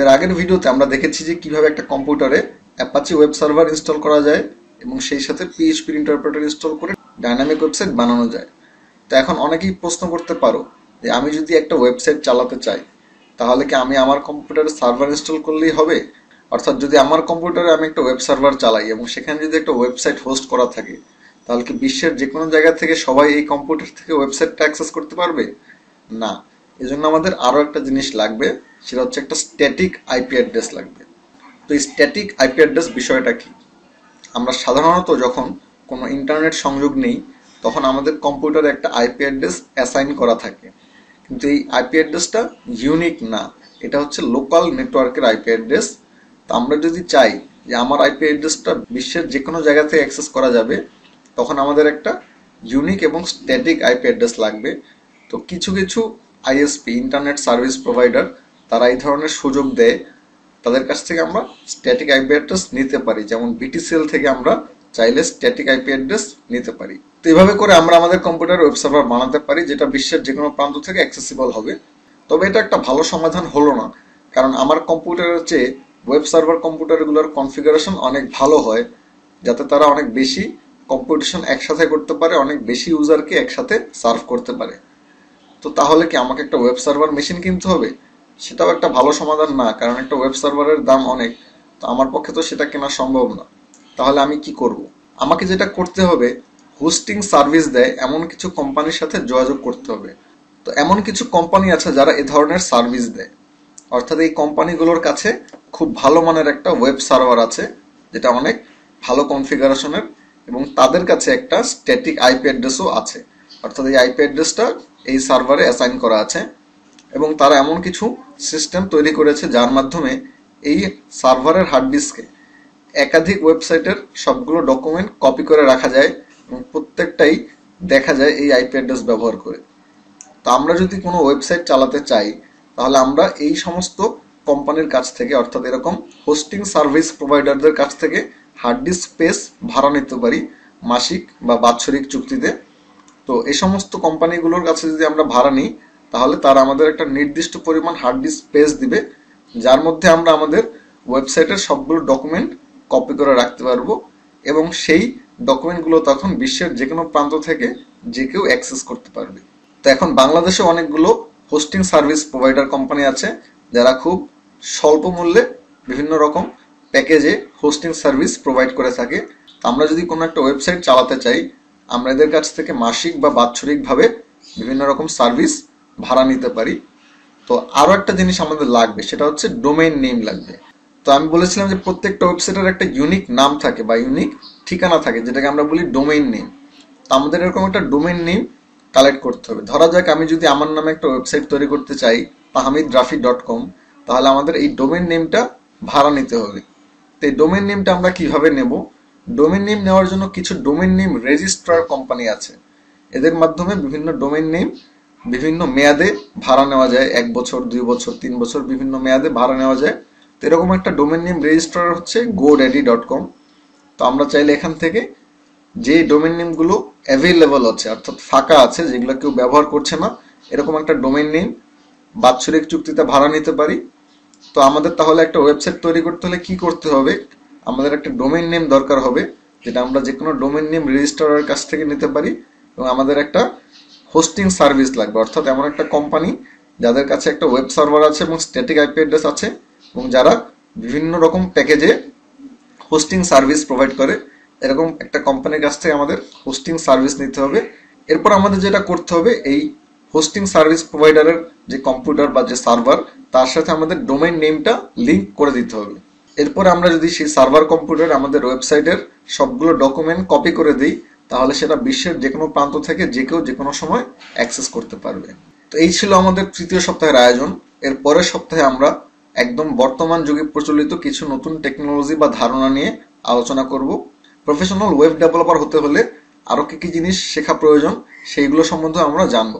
এর আগের ভিডিওতে আমরা দেখেছি যে কীভাবে একটা কম্পিউটারে অ্যাপাচি ওয়েব সার্ভার ইনস্টল করা যায় এবং সেই সাথে পিএইচপি ইন্টারপ্রেটার ইনস্টল করে ডাইনামিক ওয়েবসাইট বানানো যায়। তো এখন অনেকেই প্রশ্ন করতে পারো যে আমি যদি একটা ওয়েবসাইট চালাতে চাই, তাহলে কি আমি আমার কম্পিউটারে সার্ভার ইনস্টল করলেই হবে? অর্থাৎ যদি আমার কম্পিউটারে আমি একটা ওয়েব সার্ভার চালাই এবং সেখানে যদি একটা ওয়েবসাইট হোস্ট করা থাকে, তাহলে কি বিশ্বের যে কোনো জায়গা থেকে সবাই এই কম্পিউটার থেকে ওয়েবসাইটটা অ্যাক্সেস করতে পারবে? না। এজন্য আমাদের আরও একটা জিনিস লাগবে, সেটা হচ্ছে একটা স্ট্যাটিক আইপি অ্যাড্রেস লাগবে। তো এই স্ট্যাটিক আইপি অ্যাড্রেস বিষয়টা কি? আমরা সাধারণত যখন কোনো ইন্টারনেট সংযোগ নেই, তখন আমাদের কম্পিউটারে একটা আইপি অ্যাড্রেস অ্যাসাইন করা থাকে। কিন্তু এই আইপি অ্যাড্রেসটা ইউনিক না, এটা হচ্ছে লোকাল নেটওয়ার্কের আইপি অ্যাড্রেস তো আমরা যদি চাই যে আমার আইপি অ্যাড্রেসটা বিশ্বের যে কোনো জায়গা থেকে অ্যাক্সেস করা যাবে, তখন আমাদের একটা ইউনিক এবং স্ট্যাটিক আইপি অ্যাড্রেস লাগবে। তো কিছু কিছু আইএসপি ইন্টারনেট সার্ভিস প্রোভাইডার তারা এই ধরনের সুযোগ দেয়। তাদের কাছ থেকে আমরা স্ট্যাটিক আইপি অ্যাড্রেস নিতে পারি। যেমন বিটিসিএল থেকে আমরা চাইলে স্ট্যাটিক আইপি অ্যাড্রেস নিতে পারি। তো এভাবে করে আমরা আমাদের কম্পিউটার ওয়েব সার্ভার বানাতে পারি, যেটা বিশ্বের যে কোনো প্রান্ত থেকে অ্যাক্সেসিবল হবে। তবে এটা একটা ভালো সমাধান হলো না, কারণ আমার কম্পিউটারের চেয়ে ওয়েব সার্ভার কম্পিউটারগুলোর কনফিগারেশন অনেক ভালো হয়, যাতে তারা অনেক বেশি কম্পিটিশন একসাথে করতে পারে, অনেক বেশি ইউজারকে একসাথে সার্ভ করতে পারে। তো তাহলে কি আমাকে একটা ওয়েব সার্ভার মেশিন কিনতে হবে? সেটাও একটা ভালো সমাধান না, কারণ একটা ওয়েব সার্ভারের দাম অনেক। তো আমার পক্ষে তো সেটা কেনা সম্ভব না। তাহলে আমি কি করব? আমাকে যেটা করতে হবে হোস্টিং সার্ভিস দেয় এমন কিছু কোম্পানির সাথে যোগাযোগ করতে হবে। তো এমন কিছু কোম্পানি আছে যারা এ ধরনের সার্ভিস দেয়। অর্থাৎ এই কোম্পানিগুলোর কাছে খুব ভালো মানের একটা ওয়েব সার্ভার আছে, যেটা অনেক ভালো কনফিগারেশনের এবং তাদের কাছে একটা স্ট্যাটিক আইপি অ্যাড্রেসও আছে। অর্থাৎ এই আইপি অ্যাড্রেসটা এই সার্ভারে অ্যাসাইন করা আছে এবং তারা এমন কিছু সিস্টেম তৈরি করেছে যার মাধ্যমে এই সার্ভারের হার্ড ডিস্কে একাধিক ওয়েবসাইটের সবগুলো ডকুমেন্ট কপি করে রাখা যায় এবং প্রত্যেকটাই দেখা যায় এই আইপি অ্যাড্রেস ব্যবহার করে। তো আমরা যদি কোনো ওয়েবসাইট চালাতে চাই, তাহলে আমরা এই সমস্ত কোম্পানির কাছ থেকে, অর্থাৎ এরকম হোস্টিং সার্ভিস প্রোভাইডারদের কাছ থেকে হার্ড ডিস্ক স্পেস ভাড়া নিতে পারি মাসিক বা বাৎসরিক চুক্তিতে। তো এই সমস্ত কোম্পানিগুলোর কাছে যদি আমরা ভাড়া নিই, তাহলে তারা আমাদের একটা নির্দিষ্ট পরিমাণ হার্ড ডিস্ক স্পেস দিবে, যার মধ্যে আমরা আমাদের ওয়েবসাইটের সবগুলো ডকুমেন্ট কপি করে রাখতে পারব এবং সেই ডকুমেন্টগুলো তখন বিশ্বের যে কোনো প্রান্ত থেকে যে কেউ অ্যাক্সেস করতে পারবে। তো এখন বাংলাদেশে অনেকগুলো হোস্টিং সার্ভিস প্রোভাইডার কোম্পানি আছে, যারা খুব স্বল্প মূল্যে বিভিন্ন রকম প্যাকেজে হোস্টিং সার্ভিস প্রোভাইড করে থাকে। আমরা যদি কোনো একটা ওয়েবসাইট চালাতে চাই আমরা এদের কাছ থেকে মাসিক বা বাৎসরিকভাবে বিভিন্ন রকম সার্ভিস ভাড়া নিতে পারি। তো আরও একটা জিনিস আমাদের লাগবে, সেটা হচ্ছে ডোমেইন নেম লাগবে। তো আমি বলেছিলাম যে প্রত্যেকটা ওয়েবসাইটের একটা ইউনিক নাম থাকে বা ইউনিক ঠিকানা থাকে, যেটাকে আমরা বলি ডোমেইন নেম। তো আমাদের এরকম একটা ডোমেইন নেম কালেক্ট করতে হবে। ধরা যাক আমি যদি আমার নামে একটা ওয়েবসাইট তৈরি করতে চাই তাহমিদ রাফি ডট কম, তাহলে আমাদের এই ডোমেন নেমটা ভাড়া নিতে হবে। তো এই ডোমেন নেমটা আমরা কীভাবে নেব? ডোমেন নেম নেওয়ার জন্য কিছু ডোমেন নেম রেজিস্ট্রার কোম্পানি আছে। এদের মাধ্যমে বিভিন্ন ডোমেন নেম, বিভিন্ন মেয়াদে ভাড়া নেওয়া যায়। এক বছর, দুই বছর, তিন বছর বিভিন্ন মেয়াদে ভাড়া নেওয়া যায়। তো এরকম একটা ডোমেন নেম রেজিস্ট্রার হচ্ছে গো ড্যাডি ডট কম তো আমরা চাইলে এখান থেকে যে ডোমেন নেমগুলো অ্যাভেলেবল আছে, অর্থাৎ ফাঁকা আছে, যেগুলো কেউ ব্যবহার করছে না, এরকম একটা ডোমেন নেম বাৎসরিক চুক্তিতে ভাড়া নিতে পারি। তো আমাদের তাহলে একটা ওয়েবসাইট তৈরি করতে হলে কি করতে হবে? আমাদের একটা ডোমেন নেম দরকার হবে, যেটা আমরা যে কোনো ডোমেন নেম রেজিস্ট্রারের কাছ থেকে নিতে পারি এবং আমাদের একটা হোস্টিং সার্ভিস লাগবে। অর্থাৎ এমন একটা কোম্পানি যাদের কাছে একটা ওয়েব সার্ভার আছে এবং স্ট্যাটিক আইপি অ্যাড্রেস আছে এবং যারা বিভিন্ন রকম প্যাকেজে হোস্টিং সার্ভিস প্রোভাইড করে, এরকম একটা কোম্পানির কাছ থেকে আমাদের হোস্টিং সার্ভিস নিতে হবে। এরপর আমাদের যেটা করতে হবে, এই হোস্টিং সার্ভিস প্রোভাইডারের যে কম্পিউটার বা যে সার্ভার তার সাথে আমাদের ডোমেইন নেমটা লিঙ্ক করে দিতে হবে। এরপর আমরা যদি সেই সার্ভার কম্পিউটার আমাদের ওয়েবসাইটের সবগুলো ডকুমেন্ট কপি করে দিই, তাহলে সেটা বিশ্বের যে কোনো প্রান্ত থেকে যে কেউ যে কোনো সময় অ্যাক্সেস করতে পারবে। তো এই ছিল আমাদের তৃতীয় সপ্তাহের আয়োজন। এর পরের সপ্তাহে আমরা একদম বর্তমান যুগে প্রচলিত কিছু নতুন টেকনোলজি বা ধারণা নিয়ে আলোচনা করব। প্রফেশনাল ওয়েব ডেভেলপার হতে হলে আরও কী কী জিনিস শেখা প্রয়োজন, সেইগুলো সম্বন্ধে আমরা জানব।